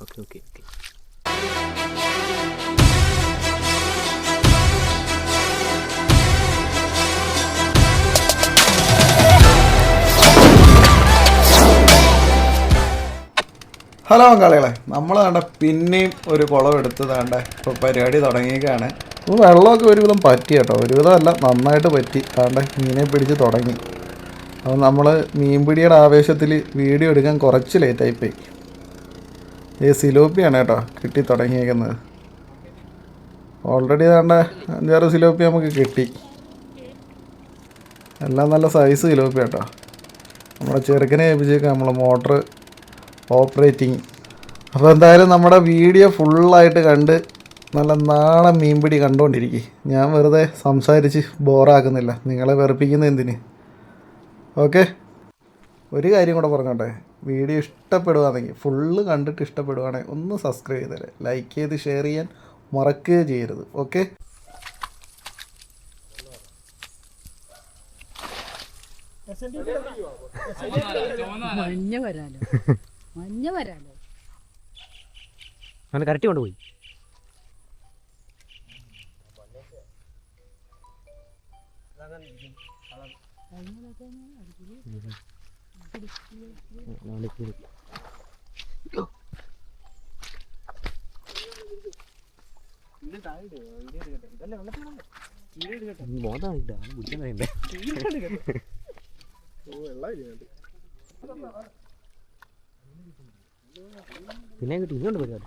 Okay okay okay hello പങ്കാളികളെ നമ്മൾ വേണ്ട പിന്നെയും ഒരു കുളം എടുത്തു വേണ്ട ഇപ്പോൾ പരിപാടി തുടങ്ങിയേക്കാണ് ഇപ്പോൾ വെള്ളമൊക്കെ ഒരുവിധം പറ്റി കേട്ടോ ഒരുവിധം അല്ല നന്നായിട്ട് പറ്റി വേണ്ട മീനെ പിടിച്ച് തുടങ്ങി. അപ്പോൾ നമ്മൾ മീൻപിടിയുടെ ആവേശത്തിൽ വീഡിയോ എടുക്കാൻ കുറച്ച് ലേറ്റായിപ്പോയി ഈ സിലോപ്പിയാണ് കേട്ടോ കിട്ടി തുടങ്ങിയേക്കുന്നത്. ഓൾറെഡി ഏതാണ്ട് അഞ്ചാറ് സിലോപ്പി നമുക്ക് കിട്ടി. എല്ലാം നല്ല സൈസ് സിലോപ്പി കേട്ടോ. നമ്മുടെ ചെറുക്കനെ ഏൽപ്പിച്ചേക്കാം നമ്മൾ മോട്ടർ ഓപ്പറേറ്റിംഗ് അപ്പോൾ എന്തായാലും നമ്മുടെ വീഡിയോ ഫുള്ളായിട്ട് കണ്ട് നല്ല നാളെ മീൻപിടി കണ്ടുകൊണ്ടിരിക്കും ഞാൻ വെറുതെ സംസാരിച്ച് ബോറാക്കുന്നില്ല നിങ്ങളെ വെറുപ്പിക്കുന്ന എന്തിന്? ഓക്കെ. ഒരു കാര്യം കൂടെ പറഞ്ഞോട്ടെ. വീഡിയോ ഇഷ്ടപ്പെടുവാണെങ്കിൽ ഫുള്ള് കണ്ടിട്ട് ഇഷ്ടപ്പെടുവാണെങ്കിൽ ഒന്ന് സബ്സ്ക്രൈബ് ചെയ്തേരെ. ലൈക്ക് ചെയ്ത് ഷെയർ ചെയ്യാൻ മറക്കുകയും ചെയ്യരുത്. ഓക്കെ? മഞ്ഞ വരാലോ. മഞ്ഞ വരാലോ. അങ്ങനെ കരട്ടി കൊണ്ടുപോയി. പിന്നെ കിട്ടി ഇങ്ങോട്ട് പരിപാടി.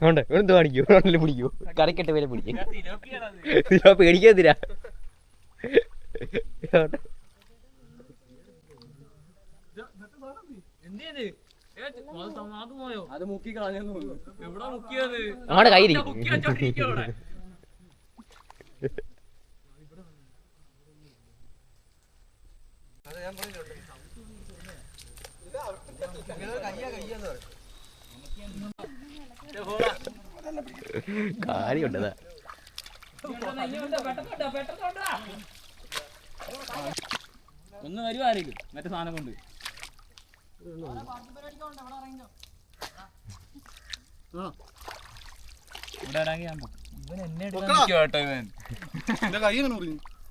ഉണ്ട് എന്ത് കാണിക്കൂ? റോഡിൽ പിടിക്കൂ? കറിക്കെട്ട് വില പിടിക്കും. പേടിക്കാതിരാ അത് മുക്കി കളഞ്ഞു എവിടെ മുക്കിയത്? അങ്ങോട്ട് അവിടെ. കാര്യമുണ്ടതാ ഒന്ന് വരുവാരെങ്കിലും മറ്റേ സാധനം കൊണ്ട്. ഇവിടെ ഇറങ്ങിയാ ഇവൻ എന്നെ എടുക്കാൻ നിൽക്കുവാ കേട്ടോ ഇവൻ.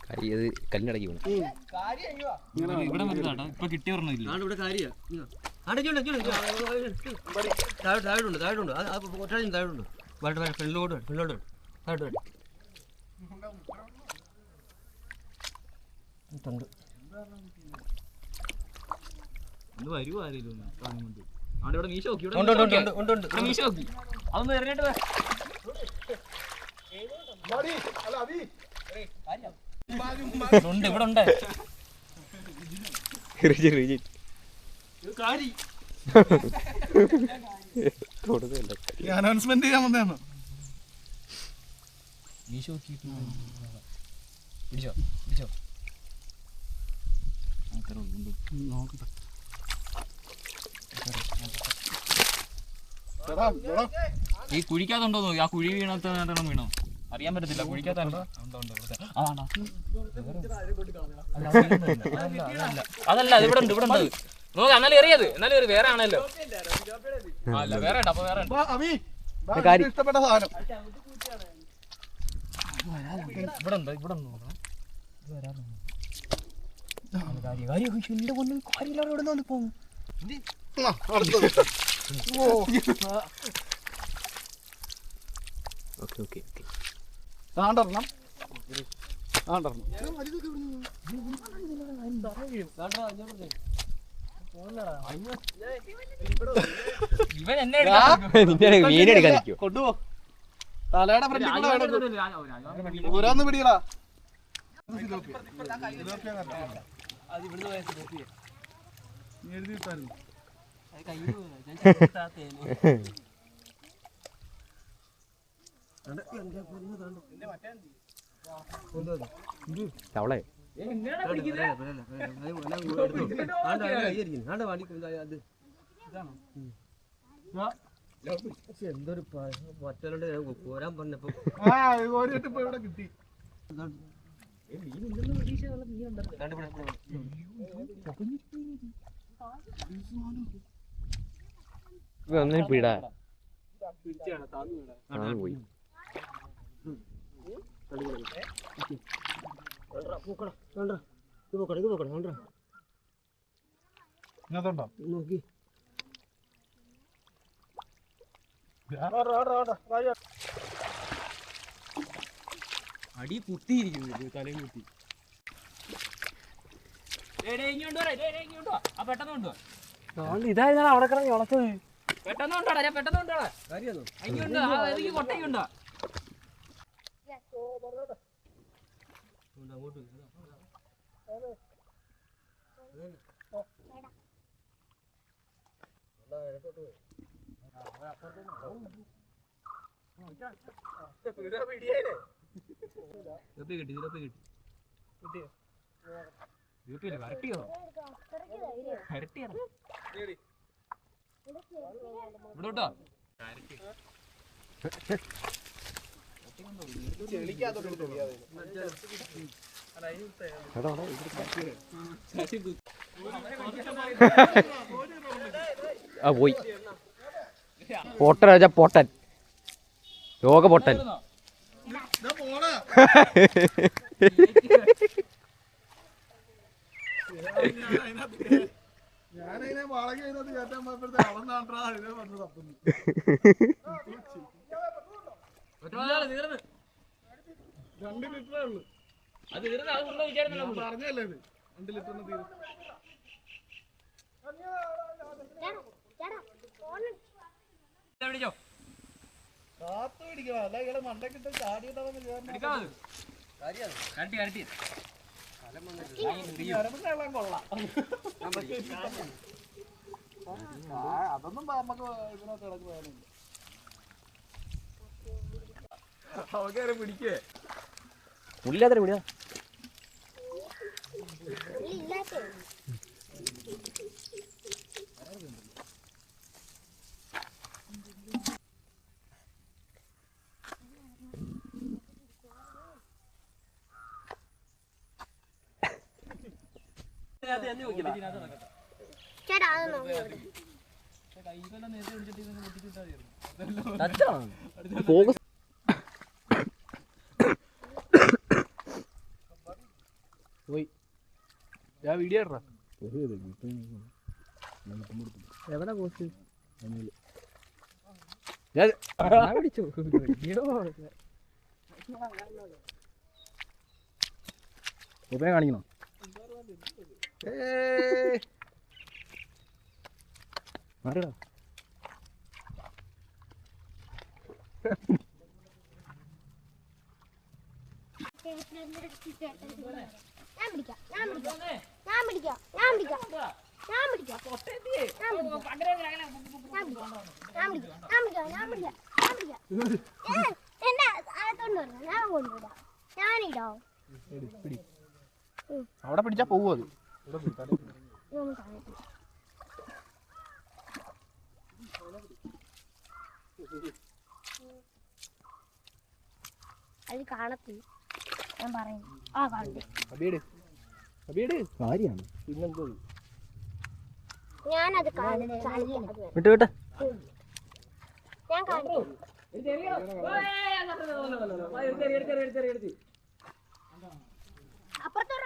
കൈ അത് കല്ലിനടക്കി വീണു. ഇവിടെ വരുന്നതാട്ടോ ഇപ്പൊ കിട്ടി പറഞ്ഞില്ല ഇവിടെ കാര്യ. താഴോട്ടുണ്ട് താഴോട്ടുണ്ട് ഒറ്റാളും താഴോട്ടുണ്ട് വേണ്ട വേണ്ട ഫ്രണ്ടിലോട്ട് വേണ്ട ഫ്രണ്ടിലോട്ട് വേണ്ട താഴോട്ട് വേണ്ട തൊണ്ട്. വരുവോ ആരെങ്കിലും അവിടെ ഇവിടെ മീശ നോക്കി ഇവിടെ ഉണ്ട് മീശ നോക്കി. അതൊന്ന് എറിഞ്ഞിട്ട് ഇവിടെ അനൗൺസ്മെന്റ് ചെയ്യാൻ വന്നതാണ്. മീശ നോക്കിയിട്ട് പിടിച്ചോ പിടിച്ചോ. നോക്കട്ടെ ഈ കുഴിക്കാത്തുണ്ടോ നോക്കി ആ കുഴി വീണത്ത് രണ്ടെണ്ണം വീണോ അറിയാൻ പറ്റത്തില്ല കുഴിക്കാത്ത ഉണ്ടോ ഉണ്ടോ ഉണ്ടോ ഇവിടുത്തെ. അല്ല, അതല്ല, അത് ഇവിടെ ഉണ്ട് ഇവിടെ ഉണ്ട് നോക്ക് എന്നാലും എറിയത് എന്നാലും വേറെ ആണല്ലോ അല്ല വേറെ ഉണ്ട് അപ്പൊ വേറെ ഇഷ്ടപ്പെട്ട സാധനം ഇവിടെ ഉണ്ട് ഇവിടെ ഉണ്ട് നോക്കണം ഇത് വരാറുണ്ട് കാര്യം കാര്യം എന്റെ പൊന്നും കാര്യമില്ലാതെ ഇവിടെ നിന്ന് പോകും ഓക്കെ ഓക്കെ. ഓക്കെ താണ്ടെണ്ണം താണ്ടെണ്ണം കൊണ്ടുപോ തലയുടെ ഫ്രണ്ടിൽ കൂടെ വേണം ഊരാന്ന് പിടികളാ അത് ഇവിടുന്ന് പോയാൽ തവളെ. എന്തൊരു മറ്റവരോട് പോരാൻ പറഞ്ഞപ്പോ. ഇവിടെ കിട്ടി. പ്രതീക്ഷ നീ ഉണ്ടായിരുന്നു ഒന്നിനും പിടാ. പോയി. നോക്കി. അടി കുത്തിയിരിക്കുന്നു തലയും കുത്തി. ഇതായിരുന്നു അവിടെ കിടന്ന് ഇളച്ചത്. പെട്ടെന്ന് കൊണ്ടോടാ ഞാൻ പെട്ടെന്ന് കൊണ്ടോടാ അയ്യുണ്ടോ എനിക്ക് കൊട്ടയ്ക്കുണ്ടോ അങ്ങോട്ട് കിട്ടി കിട്ടി കിട്ടി. കിട്ടിയോ? ഇതൊക്കെ വരട്ടിയോ? വരട്ടിയാണ് ഇവിടെ വിട്ടോ ആ പോയി. പൊട്ടൻ. വെച്ചാ പൊട്ടൻ ലോക പൊട്ടൻ ഞാനതിനെ വളകി അതിനകത്ത് കയറ്റാൻ പോയപ്പോഴത്തെ അവന്നാണ്ടാ അതിനെ വന്ന് തപ്പുന്നു രണ്ട് ലിറ്ററേ ഉള്ളു അത് പറഞ്ഞല്ലേ ഇത് രണ്ട് ലിറ്ററിന് തീരും കാത്തു പിടിക്കണം അല്ല ഇയാളെ മണ്ടക്കിട്ട് ചാടിയിട്ടാവുന്ന ചേർന്ന് എടുക്കാമത് കരട്ടി അതൊന്നും നമുക്ക് ഇതിനകത്ത് കിടക്കുവാനുണ്ട് അവക്കാരെ പിടിക്കേ? പിടിയാ ഫോക്കസ് ഞാൻ ഞാൻ കാണിക്കണോ? മാറിടാ. ഞാൻ പിടിക്കാം ഞാൻ പിടിക്കാം ഞാൻ പിടിക്കാം ഞാൻ പിടിക്കാം ഞാൻ പിടിക്കാം ഞാൻ പിടിക്കാം ഞാൻ പിടിക്കാം ഞാൻ പിടിക്കാം ഞാൻ എന്റെ അകത്തോണ്ട് കൊണ്ടുവിടാം അവിടെ പിടിച്ചാ പോവും അത്. ഞാൻ പറയുന്നു ആ പിന്നെന്തോ? ഞാനത് വിട്ട് വിട്ട്. ഞാൻ കാണിക്കാം. അപ്പുറത്തോട്ട്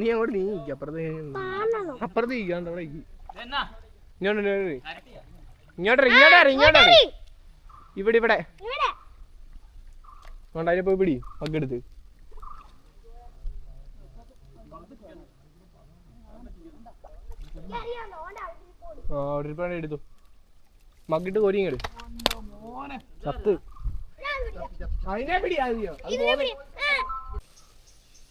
നീ അങ്ങോട്ട് നീങ്ങി അപ്പുറത്ത് അപ്പുറത്ത് നീക്കാണ്ട് അവിടെ ഇരിക്ക്. എന്നാ? ഇങ്ങോട്ട് ഇങ്ങോട്ട് ഇങ്ങോട്ട് ഇങ്ങോട്ട് ഇങ്ങോട്ട് ഇവിടെ ഇവിടെ. അതിന്റെ പോയി പിടി പങ്കെടുത്ത് ആ അവിടെ ഇരിപ്പാണ് എടുത്തു. മകിട്ട് കോരിങ്ങട് ചത്ത്. അതിനെ പിടി ആദ്യം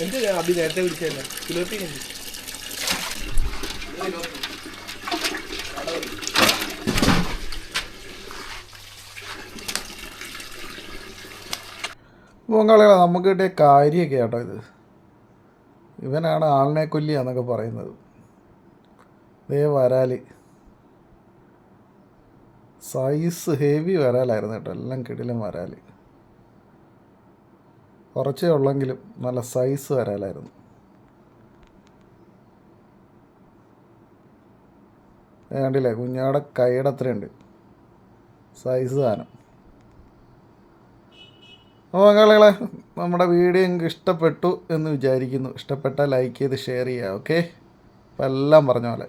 എന്ത് അഭി നേരത്തെ വിളിച്ചതല്ല? കിലോപ്പി പൊങ്കാളികളെ നമുക്ക് കിട്ടിയ കാര്യമൊക്കെ കേട്ടോ ഇത്. ഇവനാണ് ആളിനെ കൊല്ലിയ എന്നൊക്കെ പറയുന്നത്. ദേ വരാൽ. സൈസ് ഹെവി വരാലായിരുന്നു കേട്ടോ. എല്ലാം കിടിലും വരാൽ. കുറച്ചേ ഉള്ളെങ്കിലും നല്ല സൈസ് വരാലായിരുന്നു. കണ്ടില്ലേ? കുഞ്ഞാടെ കൈയുടെ അത്രയുണ്ട്. സൈസ് സാധനം. അപ്പോൾ നമ്മുടെ വീഡിയോ നിങ്ങൾക്ക് ഇഷ്ടപ്പെട്ടു എന്ന് വിചാരിക്കുന്നു. ഇഷ്ടപ്പെട്ടാൽ ലൈക്ക് ചെയ്ത് ഷെയർ ചെയ്യുക ഓക്കെ അപ്പം എല്ലാം പറഞ്ഞ പോലെ.